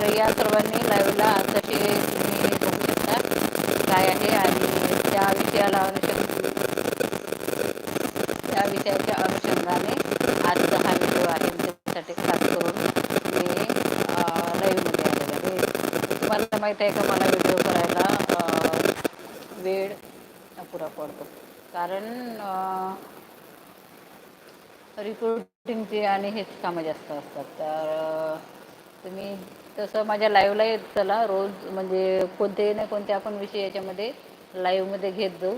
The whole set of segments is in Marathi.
तर या सर्वांनी लाईव्हला तसे तुम्ही बघू शकता काय आहे आणि त्या विषयाला अनुषंग त्या विषयाच्या अनुषंगाने आजचा हा व्हिडिओ आहे. त्यासाठी खास करून मी लाईव्हमध्ये आलेला आहे. तुम्हाला माहीत आहे का मला व्हिडिओ करायला वेळ अपुरा पडतो कारण रिपोर्टिंगचे आणि हेच कामं जास्त असतात. तर तुम्ही तसं माझ्या लाईव्हला येत चला. रोज म्हणजे कोणते ना कोणते आपण विषय याच्यामध्ये लाईव्हमध्ये घेत जाऊ.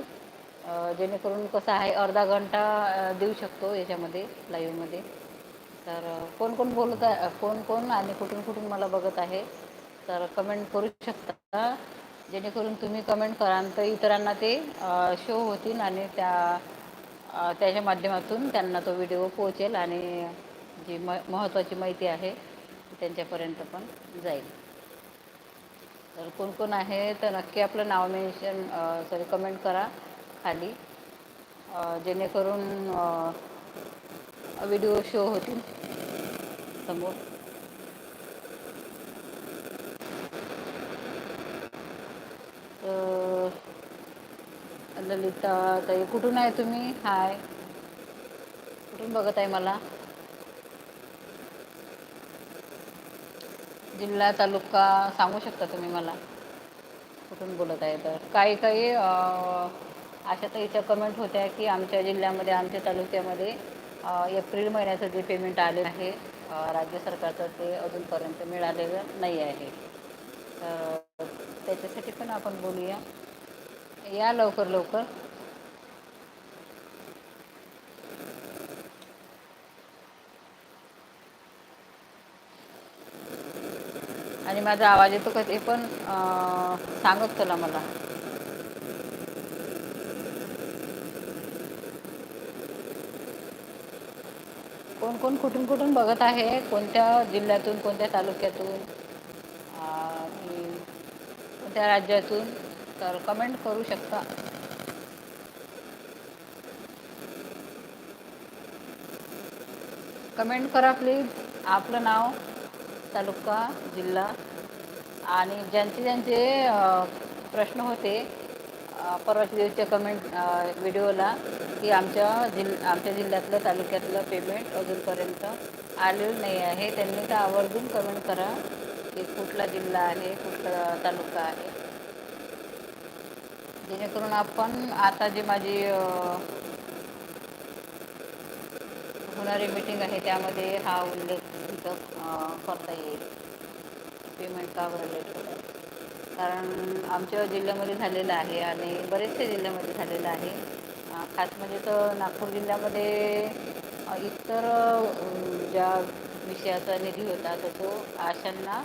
जेणेकरून कसं आहे अर्धा घंटा देऊ शकतो याच्यामध्ये लाईव्हमध्ये तर कोण कोण बोलत आहे कोण कोण आणि कुठून कुठून मला बघत आहे तर कमेंट करू शकता. जेणेकरून तुम्ही कमेंट कराल तर इतरांना ते शो होतील आणि त्या त्याच्या माध्यमातून त्यांना तो व्हिडिओ पोहोचेल आणि जी म महत्त्वाची माहिती आहे त्यांच्यापर्यंत पण जाईल. तर कोण कोण आहे तर नक्की आपलं नाव मेन्शन सॉरी कमेंट करा खाली. जेणेकरून व्हिडिओ शो होतील समोर. तर ललिता ताई कुठून आहे तुम्ही? हाय. कुठून बघत आहे मला? जिल्हा तालुका सांगू शकता तुम्ही मला? कुठून बोलत आहे तर? काही काही अशा ताईच्या कमेंट होत्या की आमच्या जिल्ह्यामध्ये आमच्या तालुक्यामध्ये एप्रिल महिन्याचं जे पेमेंट आले आहे राज्य सरकारचं ते अजूनपर्यंत मिळालेलं नाही आहे. तर त्याच्यासाठी पण आपण बोलूया. या लवकर लवकर. आणि माझा आवाज येतो का ते पण सांगत चला मला. कोण कोण कुठून कुठून बघत आहे? कोणत्या जिल्ह्यातून कोणत्या तालुक्यातून? कोणत्या राज्यातून? तर कमेंट करू शकता. कमेंट करा प्लीज आपलं नाव? तालुका जिल्हा आणि ज्यांचे ज्यांचे प्रश्न होते परवाच्या दिवसच्या कमेंट व्हिडिओला की आमच्या जिल आमच्या जिल्ह्यातलं तालुक्यातलं पेमेंट अजूनपर्यंत आलेलं नाही आहे. त्यांनी तर आवर्जून कमेंट करा की कुठला जिल्हा आहे कुठला तालुका आहे. जेणेकरून आपण आता जी माझी होणारी मीटिंग आहे त्यामध्ये हा उल्लेख इथं करता येईल. पेमेंट का बरं लेट कारण आमच्या जिल्ह्यामध्ये झालेलं आहे आणि बरेचशा जिल्ह्यामध्ये झालेलं आहे. खास म्हणजे तर नागपूर जिल्ह्यामध्ये इतर ज्या विषयाचा निधी होता तर तो आशांना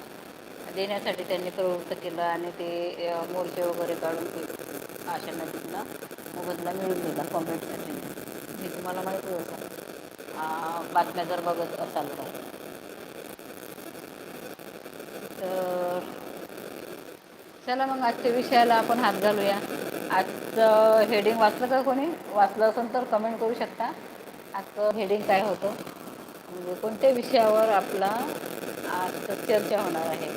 देण्यासाठी त्यांनी प्रवृत्त केलं आणि ते मोर्चे वगैरे काढून ते आशांना तिथला मोबदला मिळून दिला कॉम्प्लेटसाठी हे तुम्हाला माहिती होतं. बातम्या जर बघत असाल तर. तर चला मग आजच्या विषयाला आपण हात घालूया. आजचं हेडिंग वाचलं का कोणी? वाचलं असेल तर कमेंट करू शकता. आजचं हेडिंग काय होतं? म्हणजे कोणत्या विषयावर आपला आज चर्चा होणार आहे?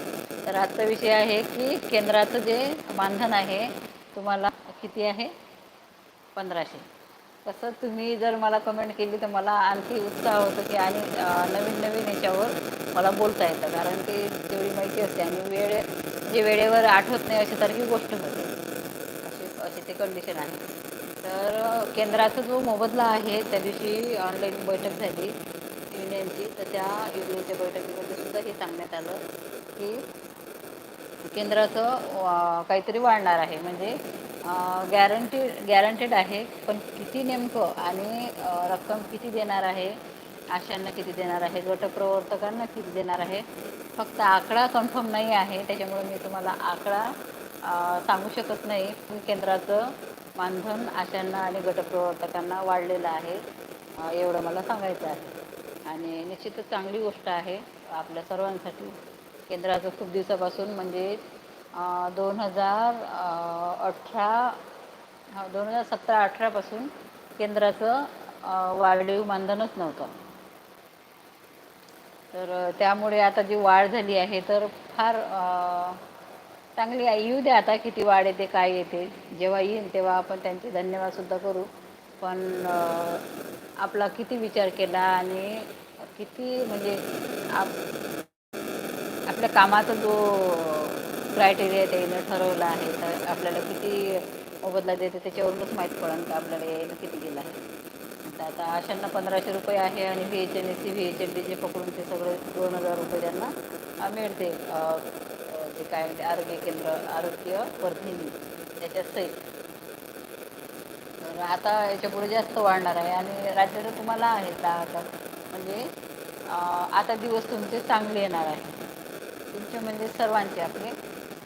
तर आजचा विषय आहे की केंद्राचं जे मानधन आहे तुम्हाला किती आहे? पंधराशे. तसं तुम्ही जर मला कमेंट केली तर मला आणखी उत्साह होतो की आणि नवीन नवीन याच्यावर मला बोलता येतं. कारण की तेवढी माहिती असते आणि वेळ जे वेळेवर आठवत नाही अशी सारखी गोष्ट होते. अशी अशी ते कंडिशन आहे. तर केंद्राचा जो मोबदला आहे त्या दिवशी ऑनलाईन बैठक झाली युनियनची. तर त्या युनियनच्या बैठकीमध्ये सुद्धा हे सांगण्यात आलं की केंद्राचं काहीतरी वाढणार आहे. म्हणजे गॅरंटी गॅरंटेड आहे पण किती नेमकं आणि रक्कम किती देणार आहे आशांना किती देणार आहे गटप्रवर्तकांना किती देणार आहे फक्त आकडा कन्फर्म नाही आहे त्याच्यामुळे मी तुम्हाला आकडा सांगू शकत नाही. पण केंद्राचं मानधन आशांना आणि गटप्रवर्तकांना वाढलेलं आहे एवढं मला सांगायचं आहे. आणि निश्चितच चांगली गोष्ट आहे आपल्या सर्वांसाठी. केंद्राचं खूप दिवसापासून म्हणजे दोन हजार अठरा दोन हजार सतरा अठरापासून केंद्राचं वाढीव मानधनच नव्हतं. तर त्यामुळे आता जी वाढ झाली आहे तर फार चांगली आहे. येऊ द्या आता किती वाढ येते काय येते. जेव्हा येईल तेव्हा आपण त्यांचे धन्यवादसुद्धा करू. पण आपला किती विचार केला आणि किती म्हणजे आप आपल्या कामाचा जो क्रायटेरिया त्यानं ठरवला आहे. तर आपल्याला किती मोबदला देते त्याच्यावरूनच माहीत पडेल का आपल्याला यायला किती गेला आहे. तर आता आशांना पंधराशे रुपये आहे आणि V H N S C V H N डीचे पकडून ते सगळे दोन हजार रुपये त्यांना मिळते. ते काय म्हणते आरोग्य केंद्र आरोग्य वर्धिनी त्याच्या सहित तर आता याच्यापुढे जास्त वाढणार आहे आणि राज्याचं तुम्हाला आहे दहा हजार. म्हणजे आता दिवस तुमचे चांगले येणार आहे. तुमचे म्हणजे सर्वांचे आपले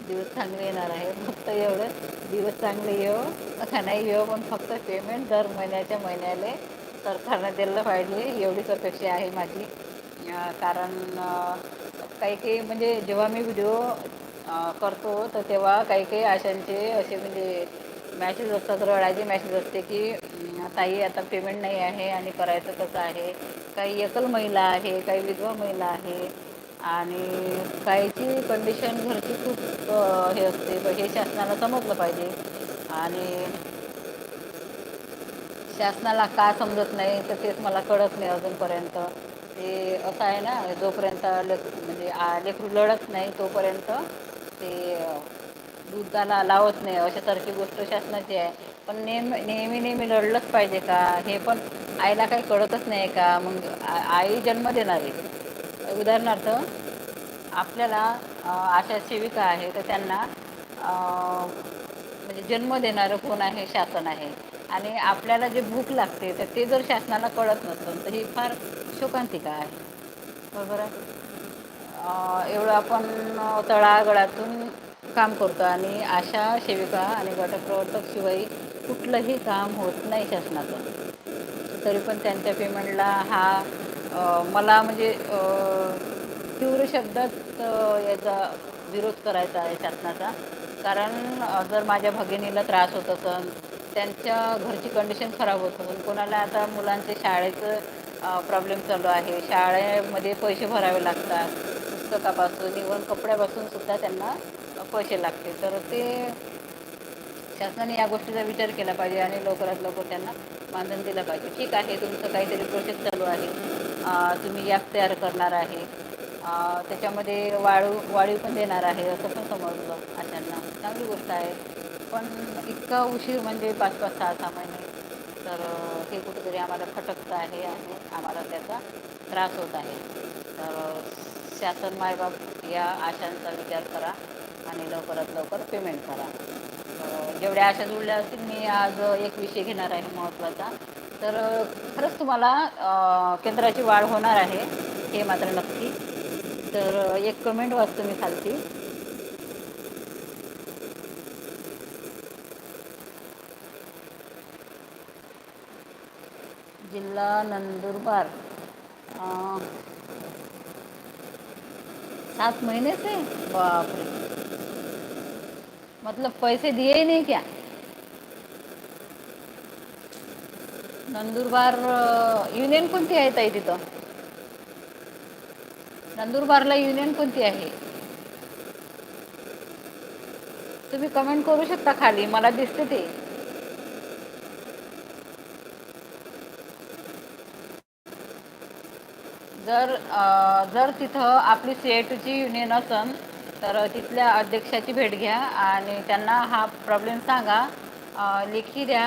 दिवस चांगले येणार आहे. फक्त एवढं दिवस चांगले येऊ का नाही येऊ पण फक्त पेमेंट दर महिन्याच्या महिन्याला सरकारनं दिलं पाहिजे. एवढीच अपेक्षा आहे माझी. कारण काही काही म्हणजे जेव्हा मी व्हिडिओ करतो तर तेव्हा काही काही आशांचे असे म्हणजे मॅसेज असतात रडायचे मॅसेज असते की ताई आता पेमेंट नाही आहे आणि करायचं कसं आहे? काही एकल महिला आहे काही विधवा महिला आहे. आणि काहीची कंडिशन घरची खूप हे असते. हे शासनाला समजलं पाहिजे. आणि शासनाला का समजत नाही तर तेच मला कळत नाही अजूनपर्यंत. ते असं आहे ना जोपर्यंत लेक म्हणजे लेकरू लढत नाही तोपर्यंत ते दुधाला लावत नाही. अशासारखी गोष्ट शासनाची आहे. पण नेहमी नेहमी नेहमी लढलंच पाहिजे का? हे पण आईला काही कळतच नाही का? मग आई जन्म देणार. आहे उदाहरणार्थ आपल्याला आशा सेविका आहे तर त्यांना म्हणजे जन्म देणारं कोण आहे? शासन आहे. आणि आपल्याला जे भूक लागते तर ते जर शासनाला कळत नसतं तर ही फार शोकांतिका आहे. बरोबर आहे? एवढं आपण तळागळातून काम करतो आणि आशा सेविका आणि गटप्रवर्तक शिवाय कुठलंही काम होत नाही शासनाचं. तरी पण त्यांच्या पेमेंटला हा मला म्हणजे तीव्र शब्दात याचा विरोध करायचा आहे शासनाचा. कारण जर माझ्या भगिनीला त्रास होत असेल त्यांच्या घरची कंडिशन खराब होत असेल कोणाला आता मुलांचे शाळेचं प्रॉब्लेम चालू आहे. शाळेमध्ये पैसे भरावे लागतात पुस्तकापासून इव्हन कपड्यापासून सुद्धा त्यांना पैसे लागते. तर ते शासनाने या गोष्टीचा विचार केला पाहिजे आणि लवकरात लवकर त्यांना मानधन दिलं पाहिजे. ठीक आहे तुमचं काहीतरी प्रोसेस चालू आहे. तुम्ही याप तयार करणार आहे. त्याच्यामध्ये वाळू वाळीव पण देणार आहे असं पण समजलं अशांना चांगली गोष्ट आहे. पण इतका उशीर म्हणजे पाच पाच सहा सहा महिने. तर हे कुठेतरी आम्हाला खटकतं आहे आणि आम्हाला त्याचा त्रास होत आहे. तर शासन मायबाप या आशांचा विचार करा आणि लवकरात लवकर पेमेंट करा. जेवढ्या आशा जुळल्या असतील मी आज एक विषय घेणार आहे महत्त्वाचा. तर खरंच तुम्हाला केंद्राची वाढ होणार आहे हे मात्र नक्की. तर एक कमेंट वाचतो मी खालती. जिल्हा नंदुरबार. सात महीने से बापरे. मतलब पैसे दिए ही नहीं क्या? नंदुरबार युनियन कोणती आहे ताई तिथं? नंदुरबारला युनियन कोणती आहे? तुम्ही कमेंट करू शकता खाली मला दिसते ते. जर जर तिथं आपली सी टीची युनियन असन तर तिथल्या अध्यक्षाची भेट घ्या आणि त्यांना हा प्रॉब्लेम सांगा. लेखी द्या.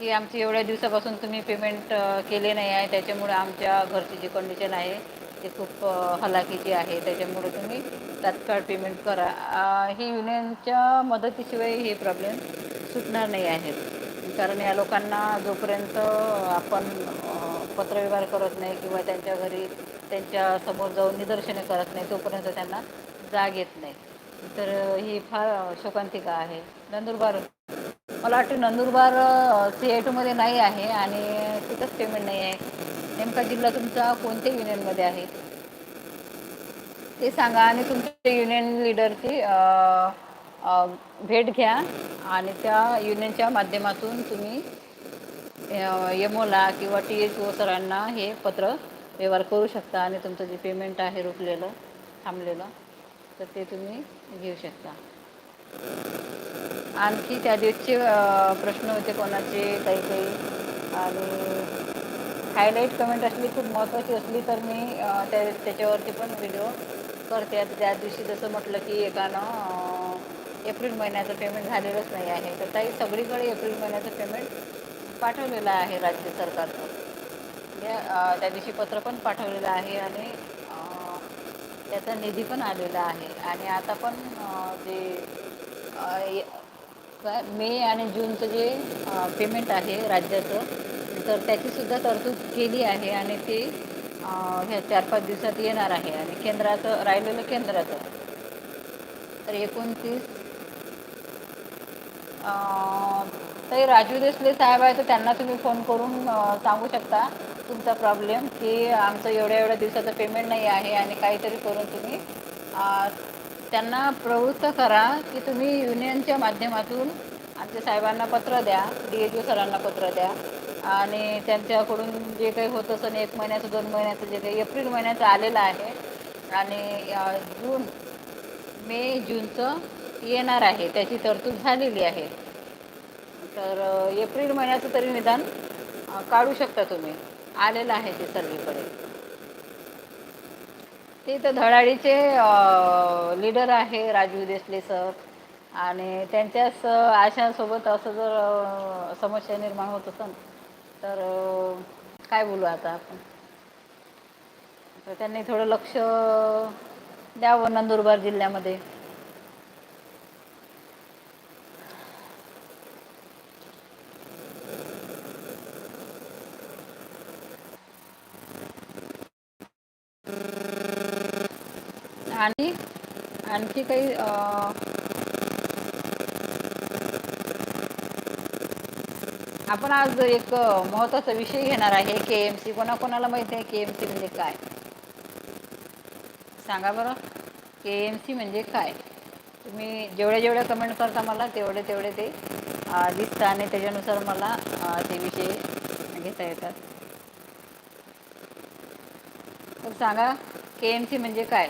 की आमची एवढ्या दिवसापासून तुम्ही पेमेंट केले नाही आहे. त्याच्यामुळे आमच्या घरची जी कंडिशन आहे ते खूप हलाखीची आहे. त्याच्यामुळे तुम्ही तात्काळ पेमेंट करा. ही युनियनच्या मदतीशिवाय हे प्रॉब्लेम सुटणार नाही आहेत कारण या लोकांना जोपर्यंत आपण पत्रव्यवहार करत नाही किंवा त्यांच्या घरी त्यांच्यासमोर जाऊन निदर्शने करत नाही तोपर्यंत त्यांना जाग येत नाही. तर ही फार शोकांतिका आहे. नंदुरबार मला वाटतं नंदुरबार सी आय टूमध्ये नाही आहे आणि तिथंच पेमेंट नाही आहे. नेमका जिल्हा तुमचा कोणत्या युनियनमध्ये आहे? ते सांगा आणि तुमच्या युनियन लिडरची भेट घ्या आणि त्या युनियनच्या माध्यमातून तुम्ही यमोला किंवा टी एच ओ सरांना हे पत्र व्यवहार करू शकता आणि तुमचं जे पेमेंट आहे रोखलेलं थांबलेलं तर ते तुम्ही घेऊ शकता. आणखी त्या दिवशी प्रश्न होते कोणाचे काही काही. आणि हायलाईट कमेंट असली खूप महत्त्वाची असली तर मी त्या त्याच्यावरती पण व्हिडिओ करते. आता त्या दिवशी जसं म्हटलं की एकानं एप्रिल महिन्याचं पेमेंट झालेलंच नाही आहे. तर ताई सगळीकडे एप्रिल महिन्याचं पेमेंट पाठवलेलं आहे राज्य सरकारचं या त्या दिवशी पत्र पण पाठवलेलं आहे आणि त्याचा निधी पण आलेला आहे. आणि आता पण जे काय मे आणि जूनचं जे पेमेंट आहे राज्याचं तर त्याचीसुद्धा तरतूद केली आहे आणि ते ह्या चार पाच दिवसात येणार आहे आणि केंद्राचं राहिलेलं केंद्राचं. तर एकोणतीस तर राजू देसले साहेब आहे तर त्यांना तुम्ही फोन करून सांगू शकता तुमचा प्रॉब्लेम की आमचं एवढ्या एवढ्या दिवसाचं पेमेंट नाही आहे आणि काहीतरी करून तुम्ही त्यांना प्रवृत्त करा की तुम्ही युनियनच्या माध्यमातून आमच्या साहेबांना पत्र द्या डी एच ओ सरांना पत्र द्या. आणि त्यांच्याकडून जे काही होत असं एक महिन्याचं दोन महिन्याचं जे काही एप्रिल महिन्याचं आलेलं आहे. आणि जून मे जूनचं येणार आहे. त्याची तरतूद झालेली आहे. तर एप्रिल महिन्याचं तरी निदान काढू शकता तुम्ही. आलेलं आहे ते सर्वीकडे. ते तर धडाडीचे लीडर आहे राजू देसले सर आणि त्यांच्याच आशासोबत असं जर समस्या निर्माण होत असेल तर काय बोलू आता आपण? तर त्यांनी थोडं लक्ष द्यावं नंदुरबार जिल्ह्यामध्ये. आणि आणखी काही आपण आज एक महत्त्वाचा विषय घेणार आहे के एम सी कोणाकोणाला माहिती आहे के एम सी म्हणजे काय? सांगा बरं. के एम सी म्हणजे काय? तुम्ही जेवढे जेवढे कमेंट करता मला तेवढे तेवढे ते दिसतं आणि त्याच्यानुसार मला ते विषय घेता येतात. तर सांगा के एम सी म्हणजे काय?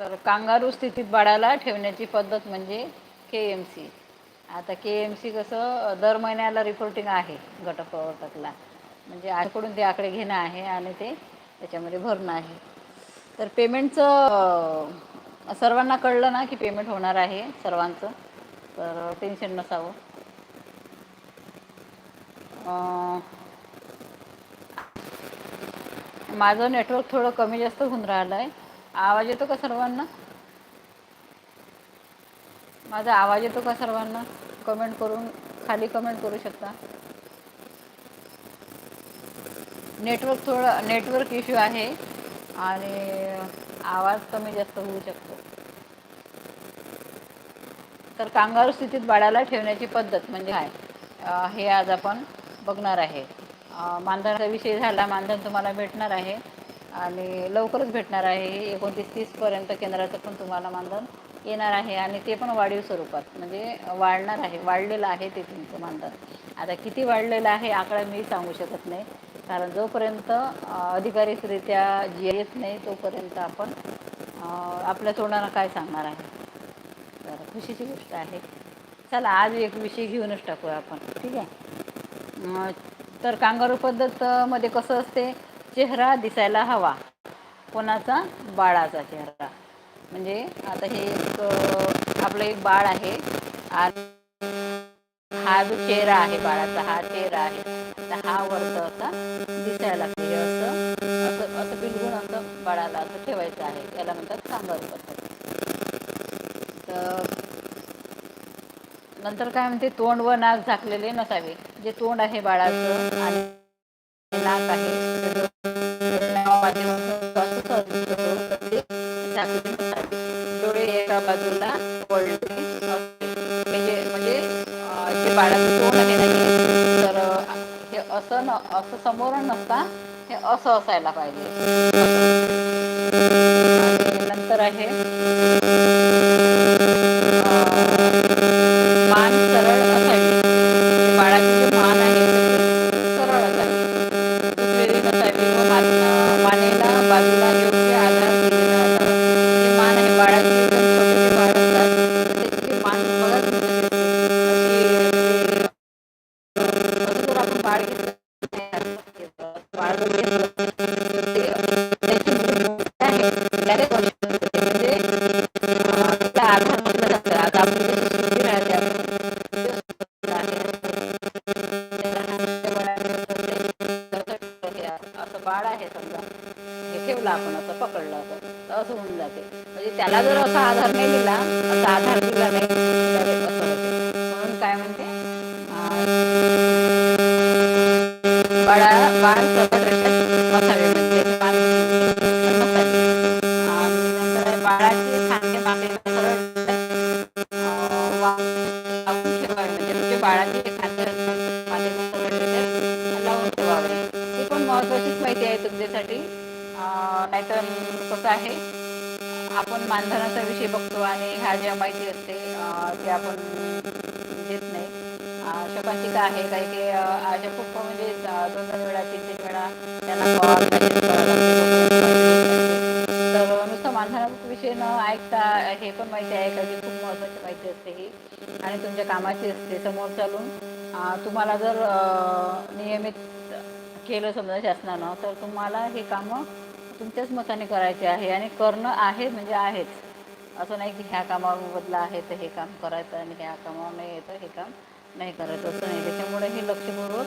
तर कांगारू स्थितीत बाळाला ठेवण्याची पद्धत म्हणजे के एम सी आता के एम सी कसं दर महिन्याला रिपोर्टिंग आहे गटप्रवर्तकला. म्हणजे आजकडून ते आकडे घेणं आहे आणि ते त्याच्यामध्ये भरणं आहे. तर पेमेंटचं सर्वांना कळलं ना की पेमेंट होणार आहे सर्वांचं? तर टेन्शन नसावं. माझं नेटवर्क थोडं कमी जास्त होऊन राहिलं आहे आवाज येतो का सर्वांना? माझा आवाज येतो का सर्वांना? कमेंट करून खाली कमेंट करू शकता. नेटवर्क थोडं नेटवर्क इश्यू आहे आणि आवाज कमी जास्त होऊ शकतो. तर कांगारू स्थितीत बाळाला ठेवण्याची पद्धत म्हणजे काय? हे आज आपण बघणार आहे. मानधनाचा विषय झाला मानधन तुम्हाला भेटणार आहे. आणि लवकरच भेटणार आहे. एकोणतीस तीसपर्यंत केंद्राचं पण तुम्हाला मानधन येणार आहे आणि ते पण वाढीव स्वरूपात. म्हणजे वाढणार आहे. वाढलेलं आहे ते तुमचं मानधन. आता किती वाढलेलं आहे आकडा मी सांगू शकत नाही. कारण जोपर्यंत अधिकारीकरित्या जी येत नाही तोपर्यंत आपण आपल्या तोंडाला काय सांगणार आहे? तर खुशीची गोष्ट आहे. चला आज एक विषय घेऊनच टाकूया आपण. ठीक आहे? तर कांगारू पद्धतमध्ये कसं असते? चेहरा दिसायला हवा. कोणाचा? बाळाचा चेहरा. म्हणजे आता हे एक आपलं एक बाळ आहे आणि हा जो चेहरा आहे बाळाचा हा चेहरा आहे. तर हा वरचा असा दिसायला पाहिजे असं असं असं बिलगुण असं बाळाला असं ठेवायचं आहे. त्याला म्हणतात कांगारू पद्धत. तर नंतर काय म्हणते तोंड व नाक झाकलेले नसावे. जे तोंड आहे बाळाचं आणि नाक आहे बाजूला वळले म्हणजे म्हणजे जे बाळाचं तोंड आहे ना तर हे असं न असं समोर नसता हे असं असायला पाहिजे. नंतर आहे असं आहे समजा. हे ठेवलं आपण असं पकडलं असं तर असं होऊन जाते. म्हणजे त्याला जर असा आधार नाही दिला असा आधार दिला नाही. महत्वाचीच माहिती आहे तुमच्यासाठी. नाहीतर कसं आहे आपण मानधनाचा विषय बघतो आणि ह्या ज्या माहिती असते ते आपण देत नाही. अं, आहे काही काही अशा खूप म्हणजे दोन दोन वेळा तीन तीन वेळा त्यांना कॉल तर नुसतं मानधनाचा विषय न ऐकता हे पण माहिती आहे का की खूप महत्त्वाची माहिती असते ही. आणि तुमच्या कामाची असते समोर चालून. तुम्हाला जर नियमित केलं समजा शासनानं तर तुम्हाला हे कामं तुमच्याच मताने करायचे आहे आणि करणं आहे म्हणजे आहेच. असं नाही की ह्या कामावर बदला आहे तर हे काम करायचं आणि ह्या कामावर नाही येतं हे काम नाही करायचं. असं नाही. त्याच्यामुळे हे लक्षपूर्वक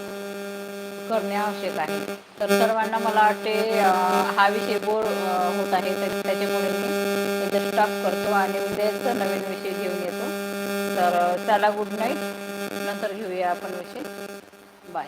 करणे आवश्यक आहे. तर सर्वांना मला वाटते हा विषय बोर होत आहे. तर त्याच्यामुळे मी इथे स्टॉप करतो आणि उद्याच नवीन विषय घेऊन येतो. तर त्याला चला गुड नाईट नंतर घेऊया आपण विषय. बाय